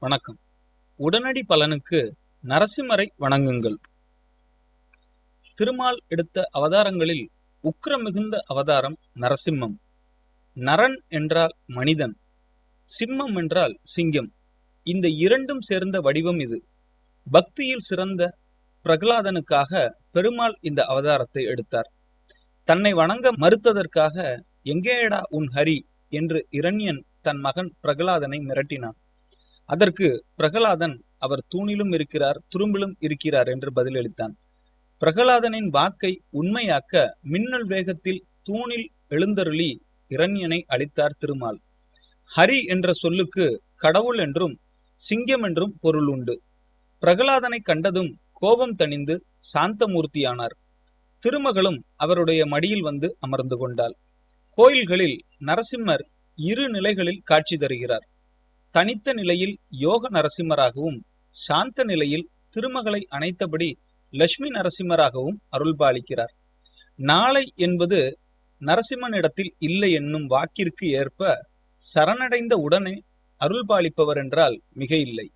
வணக்கம். உடனடி பலனுக்கு நரசிம்மரை வணங்குங்கள். திருமால் எடுத்த அவதாரங்களில் உக்கிர மிகுந்த அவதாரம் நரசிம்மம். நரன் என்றால் மனிதன் சிம்மம் என்றால் சிங்கம். இந்த இரண்டும் சேர்ந்த வடிவம் இது. பக்தியில் சிறந்த பிரகலாதனுக்காக பெருமாள் இந்த அவதாரத்தை எடுத்தார். தன்னை வணங்க மறுத்ததற்காக எங்கேடா உன் ஹரி? என்று இரண்யன் தன் மகன் பிரகலாதனை மிரட்டினான். அதற்கு பிரகலாதன் அவர் தூணிலும் இருக்கிறார் துரும்பிலும் இருக்கிறார் என்று பதிலளித்தான். பிரகலாதனின் வாக்கை உண்மையாக்க மின்னல் வேகத்தில் தூணில் எழுந்தருளி இரண்யனை அளித்தார் திருமால். ஹரி என்ற சொல்லுக்கு கடவுள் என்றும் சிங்கம் என்றும் பொருள் உண்டு. பிரகலாதனை கண்டதும் கோபம் தணிந்து சாந்தமூர்த்தியானார். திருமகளும் அவருடைய மடியில் வந்து அமர்ந்து கொண்டாள். கோயில்களில் நரசிம்மர் இரு நிலைகளில் காட்சி தருகிறார். தனித்த நிலையில் யோக நரசிம்மராகவும் சாந்த நிலையில் திருமகளை அணைத்தபடி லட்சுமி நரசிம்மராகவும் அருள்பாலிக்கிறார். நாளை என்பது நரசிம்மனிடத்தில் இல்லை என்னும் வாக்கிற்கு ஏற்ப சரணடைந்த உடனே அருள்பாலிப்பவர் என்றால் மிக இல்லை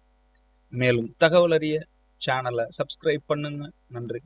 மேலும் தகவல் அறிய சேனலை சப்ஸ்கிரைப் பண்ணுங்க. நன்றி.